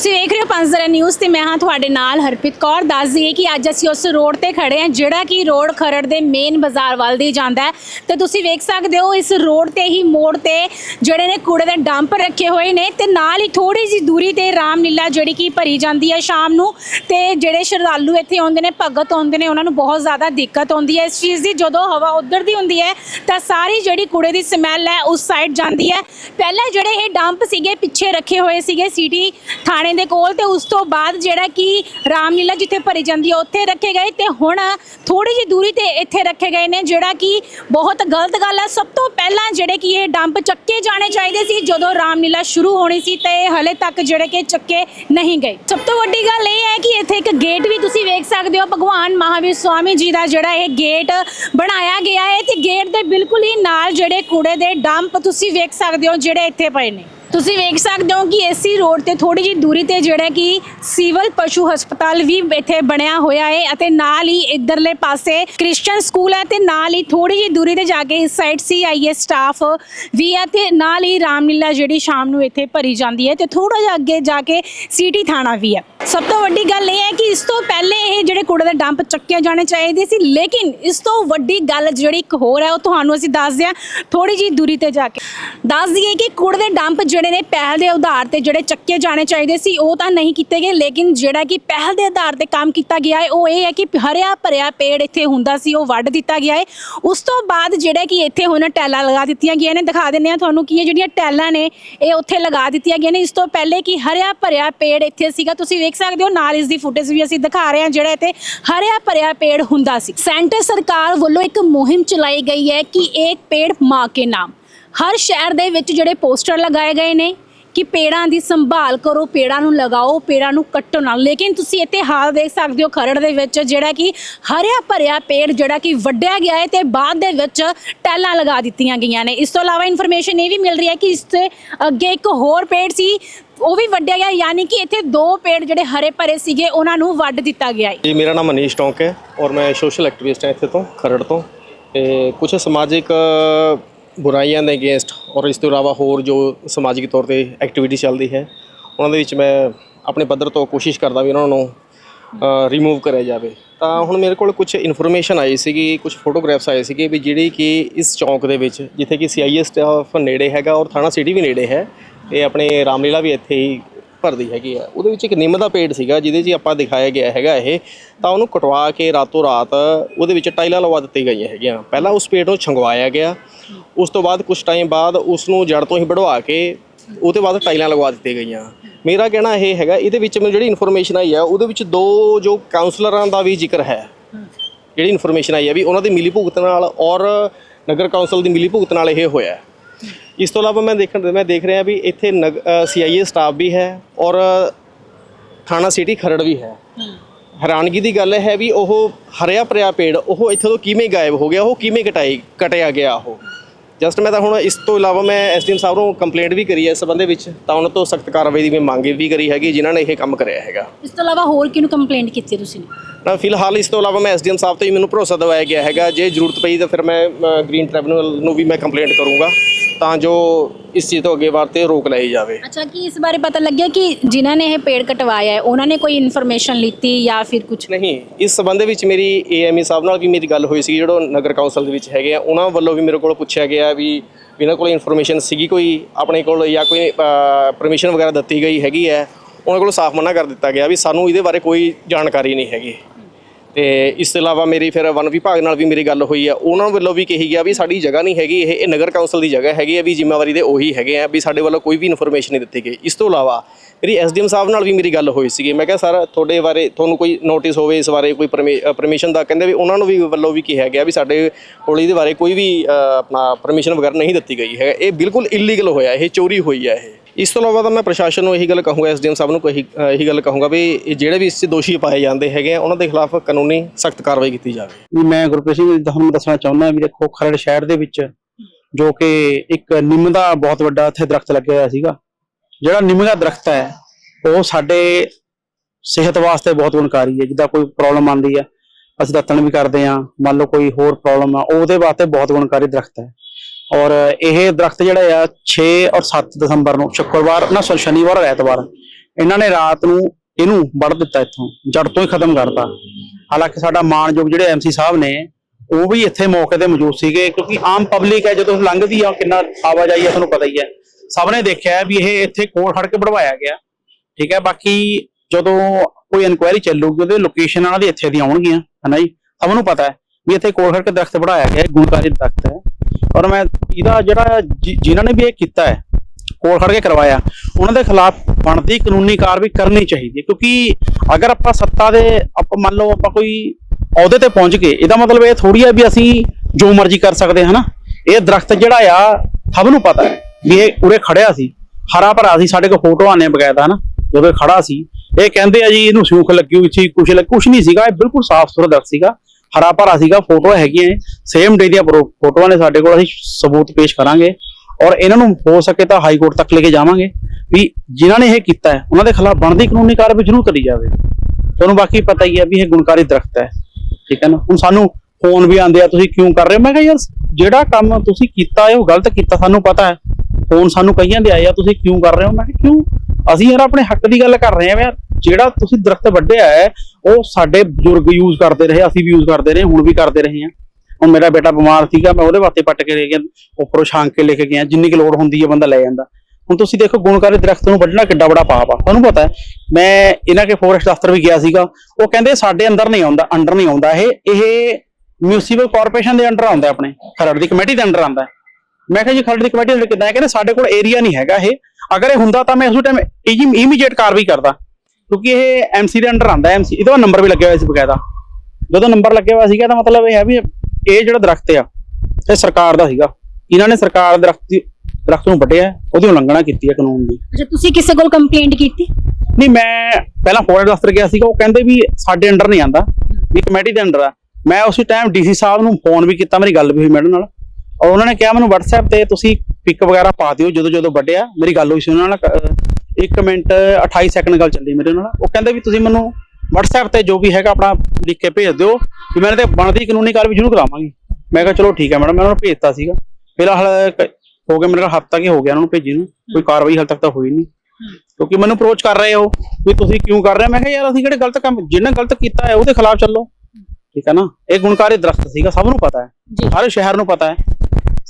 ਤੁਸੀਂ ਵੇਖ ਰਹੇ ਹੋ ਪੰਜਜ਼ਰਾ ਨਿਊਜ਼ ਤੇ ਮੈਂ ਹਾਂ ਤੁਹਾਡੇ ਨਾਲ ਹਰਪ੍ਰੀਤ ਕੌਰ। ਦੱਸ ਦਈਏ ਕਿ ਅੱਜ ਅਸੀਂ ਉਸ ਰੋਡ ਤੇ ਖੜੇ ਹਾਂ, ਜਿਹੜਾ ਕਿ ਰੋਡ ਖਰੜ ਦੇ ਮੇਨ ਬਾਜ਼ਾਰ ਵੱਲ ਦੀ ਜਾਂਦਾ ਹੈ। ਤੇ ਤੁਸੀਂ ਵੇਖ ਸਕਦੇ ਹੋ, ਇਸ ਰੋਡ ਤੇ ਹੀ ਮੋੜ ਤੇ ਜਿਹੜੇ ਨੇ ਕੂੜੇ ਦੇ ਡੰਪ ਰੱਖੇ ਹੋਏ ਨੇ ਤੇ ਨਾਲ ਹੀ ਥੋੜੀ ਜਿਹੀ ਦੂਰੀ ਤੇ ਰਾਮਲੀਲਾ ਜਿਹੜੀ ਕਿ ਭਰੀ ਜਾਂਦੀ ਹੈ ਸ਼ਾਮ ਨੂੰ। ਤੇ ਜਿਹੜੇ ਸ਼ਰਧਾਲੂ ਇੱਥੇ ਆਉਂਦੇ ਨੇ, ਭਗਤ ਆਉਂਦੇ ਨੇ, ਉਹਨਾਂ ਨੂੰ ਬਹੁਤ ਜ਼ਿਆਦਾ ਦਿੱਕਤ ਆਉਂਦੀ ਹੈ। ਇਸ ਚੀਜ਼ ਦੀ ਜਦੋਂ ਹਵਾ ਉਧਰ ਦੀ ਹੁੰਦੀ ਹੈ, ਤਾਂ ਸਾਰੀ ਜਿਹੜੀ ਕੂੜੇ ਦੀ ਸਮੈਲ ਹੈ, ਉਸ ਸਾਈਡ ਜਾਂਦੀ ਹੈ। ਪਹਿਲਾਂ ਜਿਹੜੇ ਇਹ ਡੰਪ ਸੀਗੇ, ਪਿੱਛੇ ਰੱਖੇ ਹੋਏ ਸੀਗੇ ਸਿਟੀ ਥਾਣੇ ਦੇ ਕੋਲ। ਤੇ ਉਸ ਤੋਂ ਬਾਅਦ ਜਿਹੜਾ ਕਿ ਰਾਮਲੀਲਾ ਜਿੱਥੇ ਭਰੀ ਜਾਂਦੀ ਹੈ ਉੱਥੇ ਰੱਖੇ ਗਏ ਤੇ ਹੁਣ ਥੋੜੀ ਜਿਹੀ ਦੂਰੀ ਤੇ ਇੱਥੇ ਰੱਖੇ ਗਏ ਨੇ, ਜਿਹੜਾ ਕਿ ਬਹੁਤ ਗਲਤ ਗੱਲ ਹੈ ਸਭ ਤੋਂ ਪਹਿਲਾਂ ਜਿਹੜੇ ਕਿ ਇਹ ਡੰਪ ਚੱਕੇ ਜਾਣੇ ਚਾਹੀਦੇ ਸੀ, ਜਦੋਂ ਰਾਮਲੀਲਾ ਸ਼ੁਰੂ ਹੋਣੀ ਸੀ ਤੇ ਇਹ ਹਲੇ ਤੱਕ ਜਿਹੜੇ ਕਿ ਚੱਕੇ ਨਹੀਂ ਗਏ। ਸਭ ਤੋਂ ਵੱਡੀ ਗੱਲ ਇਹ ਹੈ ਕਿ ਇੱਥੇ ਇੱਕ ਗੇਟ ਵੀ ਤੁਸੀਂ ਵੇਖ ਸਕਦੇ ਹੋ, ਭਗਵਾਨ ਮਹਾਵੀਰ ਸਵਾਮੀ ਜੀ ਦਾ ਜਿਹੜਾ ਇਹ ਗੇਟ ਬਣਾਇਆ ਗਿਆ ਹੈ। ਤੇ ਗੇਟ ਦੇ ਬਿਲਕੁਲ ਹੀ ਨਾਲ ਜਿਹੜੇ ਕੂੜੇ ਦੇ ਡੰਪ ਤੁਸੀਂ ਵੇਖ ਸਕਦੇ ਹੋ, ਜਿਹੜੇ ਇੱਥੇ ਪਏ ਨੇ। ਤੁਸੀਂ ਵੇਖ ਸਕਦੇ ਹੋ ਕਿ ਏਸੀ ਰੋਡ ਤੇ ਥੋੜੀ ਜਿਹੀ ਦੂਰੀ ਤੇ ਜਿਹੜਾ ਕਿ ਸਿਵਲ ਪਸ਼ੂ ਹਸਪਤਾਲ ਵੀ ਇੱਥੇ ਬਣਿਆ ਹੋਇਆ ਹੈ ਅਤੇ ਨਾਲ ਹੀ ਇਧਰਲੇ ਪਾਸੇ ਕ੍ਰਿਸਚੀਅਨ ਸਕੂਲ ਹੈ ਤੇ ਨਾਲ ਹੀ ਥੋੜੀ ਜਿਹੀ ਦੂਰੀ ਤੇ ਜਾ ਕੇ ਇਸ ਸਾਈਡ ਸੀਆਈਏ ਸਟਾਫ ਵੀ ਹੈ ਤੇ ਨਾਲ ਹੀ ਰਾਮਲੀਲਾ ਜਿਹੜੀ ਸ਼ਾਮ ਨੂੰ ਇੱਥੇ ਭਰੀ ਜਾਂਦੀ ਹੈ ਤੇ ਥੋੜਾ ਜਿਹਾ ਅੱਗੇ ਜਾ ਕੇ ਸਿਟੀ ਥਾਣਾ ਵੀ ਹੈ। ਸਭ ਤੋਂ ਵੱਡੀ ਗੱਲ ਇਹ ਹੈ ਕਿ ਇਸ ਤੋਂ ਪਹਿਲੇ ਇਹ ਜਿਹੜੇ ਕੂੜੇ ਦੇ ਡੰਪ ਚੱਕੇ ਜਾਣੇ ਚਾਹੀਦੇ ਸੀ, ਲੇਕਿਨ ਇਸ ਤੋਂ ਵੱਡੀ ਗੱਲ ਜਿਹੜੀ ਇੱਕ ਹੋਰ ਹੈ, ਉਹ ਤੁਹਾਨੂੰ ਅਸੀਂ ਦੱਸਦੇ ਹਾਂ ਥੋੜੀ ਜਿਹੀ ਦੂਰੀ ਤੇ ਜਾ ਕੇ। ਦੱਸ ਦਈਏ ਕਿ ਕੂੜੇ ਦੇ ਡੰਪ ਜਿਹੜੇ ਨੇ ਪਹਿਲ ਦੇ ਆਧਾਰ ਤੇ ਜਿਹੜੇ ਚੱਕੇ ਜਾਣੇ ਚਾਹੀਦੇ ਸੀ, ਉਹ ਤਾਂ ਨਹੀਂ ਕੀਤੇ ਗਏ, ਲੇਕਿਨ ਜਿਹੜਾ ਕਿ ਪਹਿਲ ਦੇ ਆਧਾਰ ਤੇ ਕੰਮ ਕੀਤਾ ਗਿਆ ਹੈ, ਉਹ ਇਹ ਹੈ ਕਿ ਹਰਿਆ ਭਰਿਆ ਪੇੜ ਇੱਥੇ ਹੁੰਦਾ ਸੀ, ਉਹ ਵੱਢ ਦਿੱਤਾ ਗਿਆ ਹੈ। ਉਸ ਤੋਂ ਬਾਅਦ ਜਿਹੜਾ ਕਿ ਇੱਥੇ ਹੁਣ ਟੈਲਾਂ ਲਗਾ ਦਿੱਤੀਆਂ ਗਈਆਂ ਨੇ, ਦਿਖਾ ਦਿੰਦੇ ਆ ਤੁਹਾਨੂੰ ਕਿ ਇਹ ਜਿਹੜੀਆਂ ਟੈਲਾਂ ਨੇ, ਇਹ ਉੱਥੇ ਲਗਾ ਦਿੱਤੀਆਂ ਗਈਆਂ ਨੇ। ਇਸ ਤੋਂ ਪਹਿਲੇ ਕਿ ਹਰਿਆ ਭਰਿਆ ਪੇੜ ਇੱਥੇ ਸੀਗਾ, ਤੁਸੀਂ ਦੇਖ ਸਕਦੇ ਹੋ, ਨਾਲ ਇਸ ਦੀ ਫੁਟੇਜ ਵੀ ਅਸੀਂ ਦਿਖਾ ਰਹੇ ਹਾਂ, ਜਿਹੜਾ ਇੱਥੇ ਹਰਿਆ ਭਰਿਆ ਪੇੜ ਹੁੰਦਾ ਸੀ। ਸੈਂਟਰ ਸਰਕਾਰ ਵੱਲੋਂ ਇੱਕ ਮੁਹਿੰਮ ਚਲਾਈ ਗਈ ਹੈ ਕਿ ਇੱਕ ਪੇੜ ਮਾਂ ਕੇ ਨਾਮ। ਹਰ ਸ਼ਹਿਰ ਦੇ ਵਿੱਚ ਜਿਹੜੇ ਪੋਸਟਰ ਲਗਾਏ ਗਏ ਨੇ ਕਿ ਪੇੜਾਂ ਦੀ ਸੰਭਾਲ ਕਰੋ, ਪੇੜਾਂ ਨੂੰ ਲਗਾਓ, ਪੇੜਾਂ ਨੂੰ ਕੱਟੋ ਨਾ ਲੇਕਿਨ ਤੁਸੀਂ ਇੱਥੇ ਹਾਲ ਦੇਖ ਸਕਦੇ ਹੋ, ਖਰੜ ਦੇ ਵਿੱਚ ਜਿਹੜਾ ਕਿ ਹਰਿਆ ਭਰਿਆ ਪੇੜ ਜਿਹੜਾ ਕਿ ਵੱਢਿਆ ਗਿਆ ਹੈ ਤੇ ਬਾਅਦ ਦੇ ਵਿੱਚ ਟੈਲਾਂ ਲਗਾ ਦਿੱਤੀਆਂ ਗਈਆਂ ਨੇ। ਇਸ ਤੋਂ ਇਲਾਵਾ ਇਨਫੋਰਮੇਸ਼ਨ ਇਹ ਵੀ ਮਿਲ ਰਹੀ ਹੈ ਕਿ ਇਸ ਤੇ ਅੱਗੇ ਇੱਕ ਹੋਰ ਪੇੜ ਸੀ ਉਹ ਵੀ ਵੱਢਿਆ ਗਿਆ, ਯਾਨੀ ਕਿ ਇੱਥੇ ਦੋ ਪੇੜ ਜਿਹੜੇ ਹਰੇ ਭਰੇ ਸੀਗੇ, ਉਹਨਾਂ ਨੂੰ ਵੱਢ ਦਿੱਤਾ ਗਿਆ ਹੈ। ਜੀ, ਮੇਰਾ ਨਾਮ ਮਨੀਸ਼ ਟੌਂਕ ਹੈ ਔਰ ਮੈਂ ਸੋਸ਼ਲ ਐਕਟਿਵਿਸਟ ਹਾਂ ਇੱਥੇ ਤੋਂ, ਖਰੜ ਤੋਂ। ਤੇ ਕੁਝ ਸਮਾਜਿਕ ਬੁਰਾਈਆਂ ਦੇ ਅਗੇਂਸਟ ਔਰ ਇਸ ਤੋਂ ਇਲਾਵਾ ਹੋਰ ਜੋ ਸਮਾਜਿਕ ਤੌਰ ਤੇ ਐਕਟੀਵਿਟੀ ਚੱਲਦੀ ਹੈ, ਉਹਨਾਂ ਦੇ ਵਿੱਚ ਮੈਂ ਆਪਣੇ ਪੱਧਰ ਤੋਂ ਕੋਸ਼ਿਸ਼ ਕਰਦਾ ਵੀ ਉਹਨਾਂ ਨੂੰ ਰਿਮੂਵ ਕਰਿਆ ਜਾਵੇ। ਤਾਂ ਹੁਣ ਮੇਰੇ ਕੋਲ ਕੁਝ ਇਨਫੋਰਮੇਸ਼ਨ ਆਈ ਸੀਗੀ ਕੁਝ ਫੋਟੋਗ੍ਰਾਫਸ ਆਏ ਸੀਗੇ ਵੀ ਜਿਹੜੀ ਕਿ ਇਸ ਚੌਂਕ ਦੇ ਵਿੱਚ, ਜਿੱਥੇ ਕਿ ਸੀਆਈਏ ਸਟਾਫ ਨੇੜੇ ਹੈਗਾ ਔਰ ਥਾਣਾ ਸਿਟੀ ਵੀ ਨੇੜੇ ਹੈ ਇਹ ਆਪਣੇ ਰਾਮਲੀਲਾ ਵੀ ਇੱਥੇ ਹੀ ਭਰਦੀ ਹੈਗੀ ਆ। ਉਹਦੇ ਵਿੱਚ ਇੱਕ ਨਿੰਮ ਦਾ ਪੇੜ ਸੀਗਾ, ਜਿਹਦੇ 'ਚ ਆਪਾਂ ਦਿਖਾਇਆ ਗਿਆ ਹੈਗਾ ਇਹ। ਤਾਂ ਉਹਨੂੰ ਕਟਵਾ ਕੇ ਰਾਤੋਂ ਰਾਤ ਉਹਦੇ ਵਿੱਚ ਟਾਈਲਾਂ ਲਵਾ ਦਿੱਤੀਆਂ ਗਈਆਂ ਹੈਗੀਆਂ। ਪਹਿਲਾਂ ਉਸ ਪੇੜ ਨੂੰ ਛੰਗਵਾਇਆ ਗਿਆ। ਉਸ ਤੋਂ ਬਾਅਦ ਕੁਝ ਟਾਈਮ ਬਾਅਦ ਉਸ ਨੂੰ ਜੜ ਤੋਂ ਹੀ ਵਢਵਾ ਕੇ ਉਹਦੇ ਬਾਅਦ ਟਾਈਲਾਂ ਲਗਵਾ ਦਿੱਤੀਆਂ ਗਈਆਂ। ਮੇਰਾ ਕਹਿਣਾ ਇਹ ਹੈਗਾ, ਇਹਦੇ ਵਿੱਚ ਮੈਨੂੰ ਜਿਹੜੀ ਇਨਫੋਰਮੇਸ਼ਨ ਆਈ ਆ, ਉਹਦੇ ਵਿੱਚ ਦੋ ਜੋ ਕਾਉਂਸਲਰਾਂ ਦਾ ਵੀ ਜ਼ਿਕਰ ਹੈ। ਜਿਹੜੀ ਇਨਫੋਰਮੇਸ਼ਨ ਆਈ ਹੈ ਵੀ ਉਹਨਾਂ ਦੀ ਮਿਲੀ ਭੁਗਤ ਨਾਲ ਔਰ ਨਗਰ ਕੌਂਸਲ ਦੀ ਮਿਲੀ ਭੁਗਤ ਨਾਲ ਇਹ ਹੋਇਆ। ਇਸ ਤੋਂ ਇਲਾਵਾ ਮੈਂ ਦੇਖਣ ਮੈਂ ਦੇਖ ਰਿਹਾ ਵੀ ਇੱਥੇ ਸੀਆਈਏ ਸਟਾਫ ਵੀ ਹੈ ਔਰ ਥਾਣਾ ਸਿਟੀ ਖਰੜ ਵੀ ਹੈ। ਹੈਰਾਨਗੀ ਦੀ ਗੱਲ ਹੈ ਵੀ ਉਹ ਹਰਿਆ ਭਰਿਆ ਪੇੜ ਉਹ ਇੱਥੇ ਤੋਂ ਕਿਵੇਂ ਗਾਇਬ ਹੋ ਗਿਆ ਉਹ ਕਿਵੇਂ ਕਟਾਈ ਕਟਿਆ ਗਿਆ ਉਹ? ਜਸਟ ਮੈਂ ਤਾਂ ਹੁਣ ਇਸ ਤੋਂ ਇਲਾਵਾ ਮੈਂ ਐਸਡੀਐਮ ਸਾਹਿਬ ਨੂੰ ਕੰਪਲੇਂਟ ਵੀ ਕਰੀ ਹੈ ਇਸ ਸੰਬੰਧ ਵਿੱਚ ਤਾਂ ਉਹਨਾਂ ਤੋਂ ਸਖਤ ਕਾਰਵਾਈ ਦੀ ਮੈਂ ਮੰਗ ਵੀ ਕਰੀ ਹੈਗੀ ਜਿਨ੍ਹਾਂ ਨੇ ਇਹ ਕੰਮ ਕਰਿਆ ਹੈਗਾ। ਇਸ ਤੋਂ ਇਲਾਵਾ ਹੋਰ ਕਿਹਨੂੰ ਕੰਪਲੇਂਟ ਕੀਤੀ ਤੁਸੀਂ? ਨੇ ਤਾਂ ਫਿਲਹਾਲ ਇਸ ਤੋਂ ਇਲਾਵਾ ਮੈਂ ਐਸਡੀਐਮ ਸਾਹਿਬ ਤੋਂ ਹੀ ਮੈਨੂੰ ਭਰੋਸਾ ਦਿਵਾਇਆ ਗਿਆ ਹੈਗਾ ਜੇ ਜ਼ਰੂਰਤ ਪਈ ਤਾਂ ਫਿਰ ਮੈਂ ਗ੍ਰੀਨ ਟ੍ਰਿਬਿਊਨਲ ਨੂੰ ਵੀ ਮੈਂ ਕੰਪਲੇਂਟ ਕਰੂੰਗਾ। ਤਾਂ ਜੋ ਇਸ ਚੀਜ਼ ਤੋਂ ਅੱਗੇ ਵਾਸਤੇ ਰੋਕ ਲਈ ਜਾਵੇ। ਅੱਛਾ ਕੀ ਇਸ ਬਾਰੇ ਪਤਾ ਲੱਗਿਆ ਕਿ ਜਿਨ੍ਹਾਂ ਨੇ ਇਹ ਪੇੜ ਕਟਵਾਇਆ ਹੈ ਉਹਨਾਂ ਨੇ ਕੋਈ ਇਨਫੋਰਮੇਸ਼ਨ ਲਿੱਤੀ ਜਾਂ ਫਿਰ ਕੁਝ ਨਹੀਂ ਇਸ ਸੰਬੰਧ ਵਿੱਚ ਮੇਰੀ ਏਐਮਈ ਸਾਹਿਬ ਨਾਲ ਵੀ ਮੇਰੀ ਗੱਲ ਹੋਈ ਸੀ ਜਿਹੜਾ ਨਗਰ ਕੌਂਸਲ ਦੇ ਵਿੱਚ ਹੈਗੇ ਆ ਉਹਨਾਂ ਵੱਲੋਂ ਵੀ ਮੇਰੇ ਕੋਲ ਪੁੱਛਿਆ ਗਿਆ ਵੀ ਵੀ ਇਹਨਾਂ ਕੋਲ ਇਨਫੋਰਮੇਸ਼ਨ ਸੀਗੀ ਕੋਈ ਆਪਣੇ ਕੋਲ ਜਾਂ ਕੋਈ ਪਰਮਿਸ਼ਨ ਵਗੈਰਾ ਦਿੱਤੀ ਗਈ ਹੈਗੀ ਹੈ ਉਹਨਾਂ ਕੋਲ ਸਾਫ਼ ਮਨਾ ਕਰ ਦਿੱਤਾ ਗਿਆ ਵੀ ਸਾਨੂੰ ਇਹਦੇ ਬਾਰੇ ਕੋਈ ਜਾਣਕਾਰੀ ਨਹੀਂ ਹੈਗੀ। ਤੇ ਇਸ ਤੋਂ ਇਲਾਵਾ ਮੇਰੀ ਫਿਰ ਵਨ ਵਿਭਾਗ ਨਾਲ ਵੀ ਮੇਰੀ ਗੱਲ ਹੋਈ ਆ, ਉਹਨਾਂ ਵੱਲੋਂ ਵੀ ਕਹੀ ਗਿਆ ਵੀ ਸਾਡੀ ਜਗ੍ਹਾ ਨਹੀਂ ਹੈਗੀ, ਇਹ ਇਹ ਨਗਰ ਕੌਂਸਲ ਦੀ ਜਗ੍ਹਾ ਹੈਗੀ ਆ, ਵੀ ਜ਼ਿੰਮੇਵਾਰੀ ਦੇ ਉਹੀ ਹੈਗੇ ਆ, ਵੀ ਸਾਡੇ ਵੱਲੋਂ ਕੋਈ ਵੀ ਇਨਫੋਰਮੇਸ਼ਨ ਨਹੀਂ ਦਿੱਤੀ ਗਈ। ਇਸ ਤੋਂ ਇਲਾਵਾ ਮੇਰੀ ਐਸਡੀਐਮ ਸਾਹਿਬ ਨਾਲ ਵੀ ਮੇਰੀ ਗੱਲ ਹੋਈ ਸੀਗੀ, ਮੈਂ ਕਿਹਾ, ਸਰ, ਤੁਹਾਡੇ ਬਾਰੇ ਤੁਹਾਨੂੰ ਕੋਈ ਨੋਟਿਸ ਹੋਵੇ ਇਸ ਬਾਰੇ, ਕੋਈ ਪਰਮਿਸ਼ਨ ਦਾ? ਕਹਿੰਦੇ ਵੀ ਉਹਨਾਂ ਨੂੰ ਵੀ ਵੱਲੋਂ ਵੀ ਕਿਹਾ ਗਿਆ ਵੀ ਸਾਡੇ ਕੋਲ ਇਹਦੇ ਬਾਰੇ ਕੋਈ ਵੀ ਆਪਣਾ ਪਰਮਿਸ਼ਨ ਵਗੈਰਾ ਨਹੀਂ ਦਿੱਤੀ ਗਈ ਹੈ ਇਹ ਬਿਲਕੁਲ ਇਲੀਗਲ ਹੋਇਆ, ਇਹ ਚੋਰੀ ਹੋਈ ਹੈ ਇਹ। ਇਸ ਤੋਂ ਇਲਾਵਾ ਤਾਂ ਮੈਂ ਪ੍ਰਸ਼ਾਸਨ ਨੂੰ ਇਹੀ ਗੱਲ ਕਹੂੰਗਾ ਐਸਡੀਐਮ ਸਾਹਿਬ ਨੂੰ ਕੋਈ ਇਹੀ ਗੱਲ ਕਹੂੰਗਾ ਵੀ ਇਹ ਜਿਹੜੇ ਵੀ ਇਸ 'ਚ ਦੋਸ਼ੀ ਪਾਏ ਜਾਂਦੇ ਹੈਗੇ ਆ, ਉਹਨਾਂ ਦੇ ਖਿਲਾਫ ਕਾਨੂੰਨੀ ਸਖਤ ਕਾਰਵਾਈ ਕੀਤੀ ਜਾਵੇ। ਵੀ ਮੈਂ ਗੁਰਪ੍ਰੀਤ ਸਿੰਘ ਜੀ, ਤੁਹਾਨੂੰ ਦੱਸਣਾ ਚਾਹੁੰਦਾ ਵੀ ਦੇਖੋ, ਖਰੜ ਸ਼ਹਿਰ ਦੇ ਵਿੱਚ ਜੋ ਕਿ ਇੱਕ ਨਿੰਮ ਦਾ ਬਹੁਤ ਵੱਡਾ ਇੱਥੇ ਦਰਖਤ ਲੱਗਿਆ ਹੋਇਆ ਸੀਗਾ। ਜਿਹੜਾ ਨਿੰਮ ਦਾ ਦਰਖਤ ਹੈ, ਉਹ ਸਾਡੇ ਸਿਹਤ ਵਾਸਤੇ ਬਹੁਤ ਗੁਣਕਾਰੀ ਹੈ। ਜਿੱਦਾਂ ਕੋਈ ਪ੍ਰੋਬਲਮ ਆਉਂਦੀ ਹੈ, ਅਸੀਂ ਦਾਤਣ ਵੀ ਕਰਦੇ ਹਾਂ। ਮੰਨ ਲਓ ਕੋਈ ਹੋਰ ਪ੍ਰੋਬਲਮ ਆ, ਉਹਦੇ ਵਾਸਤੇ ਬਹੁਤ ਗੁਣਕਾਰੀ ਦਰਖਤ ਹੈ। ਔਰ ਇਹ ਦਰਖਤ ਜਿਹੜਾ ਆ 6 ਔਰ 7 ਦਸੰਬਰ ਨੂੰ, ਸ਼ੁੱਕਰਵਾਰ ਨਾ ਸੌਰੀ ਸ਼ਨੀਵਾਰ ਔਰ ਐਤਵਾਰ। ਇਹਨਾਂ ਨੇ ਰਾਤ ਨੂੰ ਇਹਨੂੰ ਵੜ ਦਿੱਤਾ ਇੱਥੋਂ ਜੜ ਤੋਂ ਹੀ ਖਤਮ ਕਰਤਾ। ਹਾਲਾਂਕਿ ਸਾਡਾ ਮਾਣਯੋਗ ਜਿਹੜੇ ਐਮਸੀ ਸਾਹਿਬ ਨੇ, ਉਹ ਵੀ ਇੱਥੇ ਮੌਕੇ ਤੇ ਮੌਜੂਦ ਸੀਗੇ, ਕਿਉਂਕਿ ਆਮ ਪਬਲਿਕ ਹੈ, ਜਦੋਂ ਲੰਘਦੀ ਆ, ਕਿੰਨਾ ਆਵਾਜਾਈ ਹੈ ਤੁਹਾਨੂੰ ਪਤਾ ਹੀ ਹੈ। ਸਭ ਨੇ ਦੇਖਿਆ ਵੀ ਇਹ ਇੱਥੇ ਕੋਲ ਖੜ ਕੇ ਬੜਵਾਇਆ ਗਿਆ। ਠੀਕ ਹੈ, ਬਾਕੀ ਜਦੋਂ ਕੋਈ ਇਨਕੁਆਇਰੀ ਚੱਲੂਗੀ, ਉਹਦੇ ਲੋਕੇਸ਼ਨ ਉਹਨਾਂ ਦੀ ਇੱਥੇ ਦੀ ਆਉਣਗੀਆਂ, ਹਨਾ ਜੀ? ਸਭ ਨੂੰ ਪਤਾ ਹੈ ਵੀ ਇੱਥੇ ਕੋਲ ਖੜ ਕੇ ਦਰਖਤ ਬਣਾਇਆ ਗਿਆ ਹੈ ਗੁਣਕਾਰੀ ਦਰਖਤ ਹੈ। ਔਰ ਮੈਂ ਇਹਦਾ ਜਿਹੜਾ ਜਿ- ਜਿਨ੍ਹਾਂ ਨੇ ਵੀ ਇਹ ਕੀਤਾ ਹੈ, ਕੋਲ ਖੜ ਕੇ ਕਰਵਾਇਆ, ਉਹਨਾਂ ਦੇ ਖਿਲਾਫ ਬਣਦੀ ਕਾਨੂੰਨੀ ਕਾਰਵਾਈ ਕਰਨੀ ਚਾਹੀਦੀ ਹੈ। ਕਿਉਂਕਿ ਅਗਰ ਆਪਾਂ ਸੱਤਾ ਦੇ, ਆਪਾਂ ਮੰਨ ਲਓ ਆਪਾਂ ਕੋਈ ਅਹੁਦੇ ਤੇ ਪਹੁੰਚ ਗਏ, ਇਹਦਾ ਮਤਲਬ ਇਹ ਥੋੜੀ ਹੈ ਵੀ ਅਸੀਂ ਜੋ ਮਰਜ਼ੀ ਕਰ ਸਕਦੇ ਹਾਂ ਨਾ ਇਹ ਦਰਖਤ ਜਿਹੜਾ ਆ, ਸਭ ਨੂੰ ਪਤਾ ਹੈ ਵੀ ਇਹ ਉਰੇ ਖੜਿਆ ਸੀ, ਹਰਾ ਭਰਾ ਸੀ, ਸਾਡੇ ਕੋਲ ਫੋਟੋਆਂ ਨੇ ਬਕਾਇਦਾ ਹਨਾ? ਜਦੋਂ ਇਹ ਖੜਾ ਸੀ, ਇਹ ਕਹਿੰਦੇ ਆ ਜੀ ਇਹਨੂੰ ਸੂਖ ਲੱਗੀ ਹੋਈ ਸੀ ਕੁਛ ਲੱਗ ਕੁਛ ਨਹੀਂ ਸੀਗਾ, ਇਹ ਬਿਲਕੁਲ ਸਾਫ਼ ਸੁਥਰਾ ਦਰਖਤ ਸੀਗਾ। ਹਰਾ ਭਰਾ ਸੀਗਾ, ਫੋਟੋਆਂ ਹੈਗੀਆਂ ਸੇਮ ਡੇ ਦੀਆਂ ਪ੍ਰੋ- ਫੋਟੋਆਂ ਨੇ ਸਾਡੇ ਕੋਲ, ਅਸੀਂ ਸਬੂਤ ਪੇਸ਼ ਕਰਾਂਗੇ। ਔਰ ਇਹਨਾਂ ਨੂੰ ਹੋ ਸਕੇ ਤਾਂ ਹਾਈ ਕੋਰਟ ਤੱਕ ਲੈ ਕੇ ਜਾਵਾਂਗੇ। ਵੀ ਜਿਨ੍ਹਾਂ ਨੇ ਇਹ ਕੀਤਾ ਹੈ, ਉਹਨਾਂ ਦੇ ਖਿਲਾਫ ਬਣਦੀ ਕਾਨੂੰਨੀ ਕਾਰਵਾਈ ਜ਼ਰੂਰ ਕਰੀ ਜਾਵੇ। ਤੁਹਾਨੂੰ ਬਾਕੀ ਪਤਾ ਹੀ ਹੈ ਵੀ ਇਹ ਗੁਣਕਾਰੀ ਦਰਖਤ ਹੈ। ਠੀਕ ਹੈ ਨਾ? ਹੁਣ ਸਾਨੂੰ ਫੋਨ ਵੀ ਆਉਂਦੇ ਆ, ਤੁਸੀਂ ਕਿਉਂ ਕਰ ਰਹੇ ਹੋ? ਮੈਂ ਕਿਹਾ ਯਾਰ, ਜਿਹੜਾ ਕੰਮ ਤੁਸੀਂ ਕੀਤਾ ਹੈ, ਉਹ ਗਲਤ ਕੀਤਾ, ਸਾਨੂੰ ਪਤਾ ਹੈ। ਫੋਨ ਸਾਨੂੰ ਕਈਆਂ ਦੇ ਆਏ ਆ, ਤੁਸੀਂ ਕਿਉਂ ਕਰ ਰਹੇ ਹੋ? ਮੈਂ ਕਿਹਾ, ਕਿਉਂ? ਅਸੀਂ ਯਾਰ ਆਪਣੇ ਹੱਕ ਦੀ ਗੱਲ ਕਰ ਰਹੇ ਹਾਂ ਯਾਰ। ਜਿਹੜਾ ਤੁਸੀਂ ਦਰਖਤ ਵੱਢਿਆ ਹੈ, ਉਹ ਸਾਡੇ ਬਜ਼ੁਰਗ ਯੂਜ਼ ਕਰਦੇ ਰਹੇ, ਅਸੀਂ ਵੀ ਯੂਜ਼ ਕਰਦੇ ਰਹੇ, ਹੁਣ ਵੀ ਕਰਦੇ ਰਹੇ ਹਾਂ। ਹੁਣ ਮੇਰਾ ਬੇਟਾ ਬਿਮਾਰ ਸੀਗਾ, ਮੈਂ ਉਹਦੇ ਵਾਸਤੇ ਪੱਟ ਕੇ ਲੈ ਗਿਆ, ਉੱਪਰੋਂ ਛਾਂਕ ਕੇ ਲੈ ਕੇ ਗਿਆ, ਜਿੰਨੀ ਕੁ ਲੋੜ ਹੁੰਦੀ ਹੈ ਬੰਦਾ ਲੈ ਜਾਂਦਾ। ਹੁਣ ਤੁਸੀਂ ਦੇਖੋ, ਗੁਣਕਾਰੀ ਦਰਖਤ ਨੂੰ ਵੱਢਣਾ ਕਿੱਡਾ ਬੜਾ ਪਾਪ ਆ। ਤੁਹਾਨੂੰ ਪਤਾ ਹੈ, ਮੈਂ ਇਹਨਾਂ ਕੇ ਫੋਰੈਸਟ ਦਫ਼ਤਰ ਵੀ ਗਿਆ ਸੀਗਾ, ਉਹ ਕਹਿੰਦੇ ਸਾਡੇ ਅੰਦਰ ਨਹੀਂ ਆਉਂਦਾ ਅੰਡਰ ਨਹੀਂ ਆਉਂਦਾ। ਇਹ ਇਹ ਮਿਊਨਿਸਪਲ ਕਾਰਪੋਰੇਸ਼ਨ ਦੇ ਅੰਡਰ ਆਉਂਦਾ ਆਪਣੇ, ਖਰੜ ਦੀ ਕਮੇਟੀ ਦੇ ਅੰਡਰ ਆਉਂਦਾ। ਮੈਂ ਕਿਹਾ ਜੀ, ਖਰੜ ਦੀ ਕਮੇਟੀ ਅੰਡਰ ਕਿੱਦਾਂ ਕਹਿੰਦੇ ਸਾਡੇ ਕੋਲ ਏਰੀਆ ਨਹੀਂ ਹੈਗਾ ਇਹ। ਅਗਰ ਇਹ ਹੁੰਦਾ ਤਾਂ ਮੈਂ ਉਸ ਟਾਈਮ ਇਮੀਡੀਏਟ ਕਾਰਵਾਈ ਕਰਦਾ। ਕਿਉਂਕਿ ਇਹ ਐਮਸੀ ਦੇ ਅੰਡਰ ਆਉਂਦਾ ਐਮਸੀ ਇਹਦਾ ਨੰਬਰ ਵੀ ਲੱਗਿਆ ਹੋਇਆ ਸੀ ਬਕਾਇਦਾ। ਜਦੋਂ ਨੰਬਰ ਲੱਗਿਆ ਹੋਇਆ ਸੀਗਾ ਤਾਂ ਮਤਲਬ ਇਹ ਹੈ ਵੀ ਇਹ ਜਿਹੜਾ ਦਰਖਤ ਆ ਇਹ ਸਰਕਾਰ ਦਾ ਸੀਗਾ। ਇਹਨਾਂ ਨੇ ਸਰਕਾਰ ਦੇ ਦਰਖਤ ਦਰਖਤ ਨੂੰ ਵੱਢਿਆ ਉਹਦੀ ਉਲੰਘਣਾ ਕੀਤੀ ਹੈ ਕਾਨੂੰਨ ਦੀ। ਅੱਛਾ ਤੁਸੀਂ ਕਿਸੇ ਕੋਲ ਕੰਪਲੇਂਟ ਕੀਤੀ? ਨਹੀਂ ਮੈਂ ਪਹਿਲਾਂ ਫੋਰੈਸਟ ਦਫ਼ਤਰ ਗਿਆ ਸੀਗਾ ਉਹ ਕਹਿੰਦੇ ਵੀ ਸਾਡੇ ਅੰਡਰ ਨਹੀਂ ਆਂਦਾ ਵੀ ਕਮੇਟੀ ਦੇ ਅੰਡਰ ਆ। ਮੈਂ ਉਸੇ ਟਾਈਮ ਡੀਸੀ ਸਾਹਿਬ ਨੂੰ ਫੋਨ ਵੀ ਕੀਤਾ ਮੇਰੀ ਗੱਲ ਵੀ ਹੋਈ ਮੈਡਮ ਨਾਲ। ਔਰ ਉਹਨਾਂ ਨੇ ਕਿਹਾ ਮੈਨੂੰ WhatsApp ਤੇ ਤੁਸੀਂ ਪਿਕ ਵਗੈਰਾ ਪਾ ਦਿਓ ਜਦੋਂ ਜਦੋਂ ਵੱਡਿਆ ਮੇਰੀ ਗੱਲ ਹੋਈ ਸੀ ਉਹਨਾਂ ਨਾਲ ਇੱਕ ਮਿੰਟ 28 ਸੈਕਿੰਡ ਗੱਲ ਚੱਲੀ ਮੇਰੇ ਨਾਲ। ਉਹ ਕਹਿੰਦੇ ਵੀ ਤੁਸੀਂ ਮੈਨੂੰ WhatsApp ਤੇ ਜੋ ਵੀ ਹੈਗਾ ਆਪਣਾ ਲਿਖ ਕੇ ਭੇਜ ਦਿਓ ਵੀ ਮੈਂ ਤੇ ਬਣਦੀ ਕਾਨੂੰਨੀ ਕਾਰਵਾਈ ਜ਼ਰੂਰ ਕਰਾਵਾਂਗੀ। ਮੈਂ ਕਿਹਾ ਚਲੋ ਠੀਕ ਹੈ ਮੈਡਮ ਮੈਂ ਉਹਨਾਂ ਨੂੰ ਭੇਜਤਾ ਸੀਗਾ। ਫਿਲਹਾਲ ਹੋ ਗਿਆ ਮੇਰੇ ਨਾਲ ਹਫ਼ਤਾ ਕੀ ਹੋ ਗਿਆ ਉਹਨਾਂ ਨੂੰ ਭੇਜੀ ਨੂੰ ਕੋਈ ਕਾਰਵਾਈ ਹਾਲ ਤੱਕ ਤਾਂ ਹੋਈ ਨਹੀਂ। ਕਿਉਂਕਿ ਮੈਨੂੰ ਅਪਰੋਚ ਕਰ ਰਹੇ ਹੋ ਵੀ ਤੁਸੀਂ ਕਿਉਂ ਕਰ ਰਹੇ ਹੋ? ਮੈਂ ਕਿਹਾ ਯਾਰ ਅਸੀਂ ਕਿਹੜੇ ਗਲਤ ਕੰਮ ਜਿਹਨੇ ਗਲਤ ਕੀਤਾ ਹੈ ਉਹਦੇ ਖਿਲਾਫ ਚੱਲੋ। ਠੀਕ ਹੈ ਨਾ? ਇਹ ਗੁਣਕਾਰੀ ਦਰਖਤ ਸੀਗਾ ਸਭ ਨੂੰ ਪਤਾ ਹੈ। ਸਾਰੇ ਸ਼ਹਿਰ ਨੂੰ ਪਤਾ ਹੈ।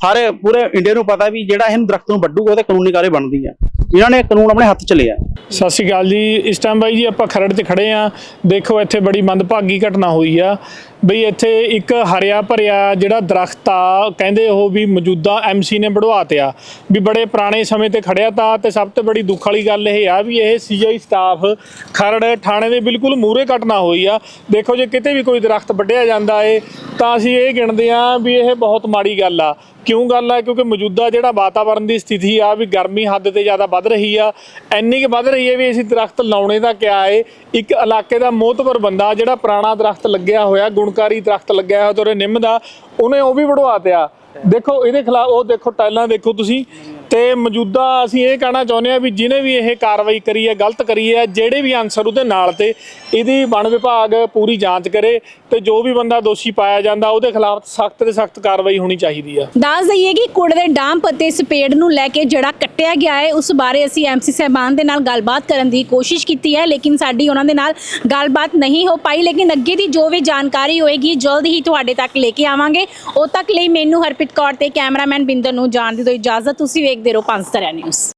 ਸਾਰੇ ਪੂਰੇ ਇੰਡੀਆ ਨੂੰ ਪਤਾ ਵੀ ਜਿਹੜਾ ਇਹਨੂੰ ਦਰਖਤ ਨੂੰ ਵੱਢੂਗਾ ਉਹਦੇ ਕਾਨੂੰਨੀ ਕਾਰਵਾਈ ਬਣਦੀ ਹੈ। ਇਹਨਾਂ ਨੇ ਕਾਨੂੰਨ ਆਪਣੇ ਹੱਥ ਚ ਲਿਆ। ਸਤਿ ਸ਼੍ਰੀ ਅਕਾਲ ਜੀ। ਇਸ ਟਾਈਮ ਬਾਈ ਜੀ ਆਪਾਂ ਖਰੜ 'ਚ ਖੜੇ ਆ। ਦੇਖੋ ਇੱਥੇ ਬੜੀ ਮੰਦਭਾਗੀ ਘਟਨਾ ਹੋਈ ਆ। ਬਈ ਇੱਥੇ ਇੱਕ ਹਰਿਆ ਭਰਿਆ ਜਿਹੜਾ ਦਰਖਤ ਆ, ਕਹਿੰਦੇ ਉਹ ਵੀ ਮੌਜੂਦਾ ਐਮਸੀ ਨੇ ਵਢਵਾ ਤਿਆ ਵੀ ਬੜੇ ਪੁਰਾਣੇ ਸਮੇਂ ਤੇ ਖੜਿਆ ਤਾ ਤੇ ਸਭ ਤੋਂ ਬੜੀ ਦੁੱਖ ਵਾਲੀ ਗੱਲ ਇਹ ਆ ਵੀ ਇਹ ਸੀਆਈ ਸਟਾਫ ਖਰੜ ਥਾਣੇ ਦੇ ਬਿਲਕੁਲ ਮੂਹਰੇ ਘਟਨਾ ਹੋਈ ਆ। ਦੇਖੋ ਜੇ ਕਿਤੇ ਵੀ ਕੋਈ ਦਰਖਤ ਵੱਢਿਆ ਜਾਂਦਾ ਏ, ਤਾਂ ਅਸੀਂ ਇਹ ਗਿਣਦੇ ਆ ਵੀ ਇਹ ਬਹੁਤ ਮਾੜੀ ਗੱਲ ਆ। ਕਿਉਂ ਗੱਲ ਆ? ਕਿਉਂਕਿ ਮੌਜੂਦਾ ਜਿਹੜਾ ਵਾਤਾਵਰਣ ਦੀ ਸਥਿਤੀ ਆ ਵੀ ਗਰਮੀ ਹੱਦ ਤੇ ਜ਼ਿਆਦਾ ਵੱਧ ਰਹੀ ਆ। ਇੰਨੀ ਕਿ ਵੱਧ ਰਹੀ ਹੈ ਵੀ ਅਸੀਂ ਦਰਖਤ ਲਾਉਣੇ ਦਾ ਕਿਆ ਏ, ਇੱਕ ਇਲਾਕੇ ਦਾ ਮੋਹਤਵਰ ਬੰਦਾ ਜਿਹੜਾ ਪੁਰਾਣਾ ਦਰਖਤ ਲੱਗਿਆ ਹੋਇਆ, ਗੁਣ ਗੁਣਕਾਰੀ ਦਰਖਤ ਲੱਗਿਆ ਹੋਇਆ ਤੋਰੇ ਨਿੰਮ ਦਾ, ਉਹਨੇ ਉਹ ਵੀ ਵਢਵਾ ਤਿਆ ਦੇਖੋ, ਇਹਦੇ ਖਿਲਾਫ ਉਹ ਦੇਖੋ ਟਾਈਲਾਂ ਦੇਖੋ ਤੁਸੀਂ। ਤੇ ਮੌਜੂਦਾ ਅਸੀਂ ਇਹ ਕਹਿਣਾ ਚਾਹੁੰਦੇ ਆ ਵੀ ਜਿਹਨੇ ਵੀ ਇਹ ਕਾਰਵਾਈ ਕਰੀ ਹੈ, ਗਲਤ ਕਰੀ ਹੈ, ਜਿਹੜੇ ਵੀ ਅਨਸਰ ਉਹਦੇ ਨਾਲ ਤੇ ਇਹਦੀ ਵਣ ਵਿਭਾਗ ਪੂਰੀ ਜਾਂਚ ਕਰੇ ਤੇ ਜੋ ਵੀ ਬੰਦਾ ਦੋਸ਼ੀ ਪਾਇਆ ਜਾਂਦਾ, ਉਹਦੇ ਖਿਲਾਫ ਸਖਤ ਤੇ ਸਖਤ ਕਾਰਵਾਈ ਹੋਣੀ ਚਾਹੀਦੀ ਆ। ਦੱਸ ਦਈਏ ਕਿ ਕੁੜ ਦੇ ਡਾਂਪ ਅਤੇ ਸਪੇੜ ਨੂੰ ਲੈ ਕੇ ਜਿਹੜਾ ਕੱਟਿਆ ਗਿਆ ਹੈ, ਉਸ ਬਾਰੇ ਅਸੀਂ ਐਮਸੀ ਸਹਿਬਾਨ ਦੇ ਨਾਲ ਗੱਲਬਾਤ ਕਰਨ ਦੀ ਕੋਸ਼ਿਸ਼ ਕੀਤੀ ਹੈ, ਲੇਕਿਨ ਸਾਡੀ ਉਹਨਾਂ ਦੇ ਨਾਲ ਗੱਲਬਾਤ ਨਹੀਂ ਹੋ ਪਾਈ, ਲੇਕਿਨ ਅੱਗੇ ਦੀ ਜੋ ਵੀ ਜਾਣਕਾਰੀ ਹੋਏਗੀ, ਜਲਦ ਹੀ ਤੁਹਾਡੇ ਤੱਕ ਲੈ ਕੇ ਆਵਾਂਗੇ। ਉਹ ਤੱਕ ਲਈ ਮੈਨੂੰ ਹਰਪ੍ਰੀਤ ਕੌਰ ਤੇ ਕੈਮਰਾਮੈਨ ਬਿੰਦਰ ਨੂੰ ਜਾਣ ਦੀ ਦਿਓ ਇਜਾਜ਼ਤ, ਤੁਸੀਂ ਵੇਖ ਰਹੋ ਪੰਜ ਤਰ੍ਹਾਂ ਨਿਊਜ਼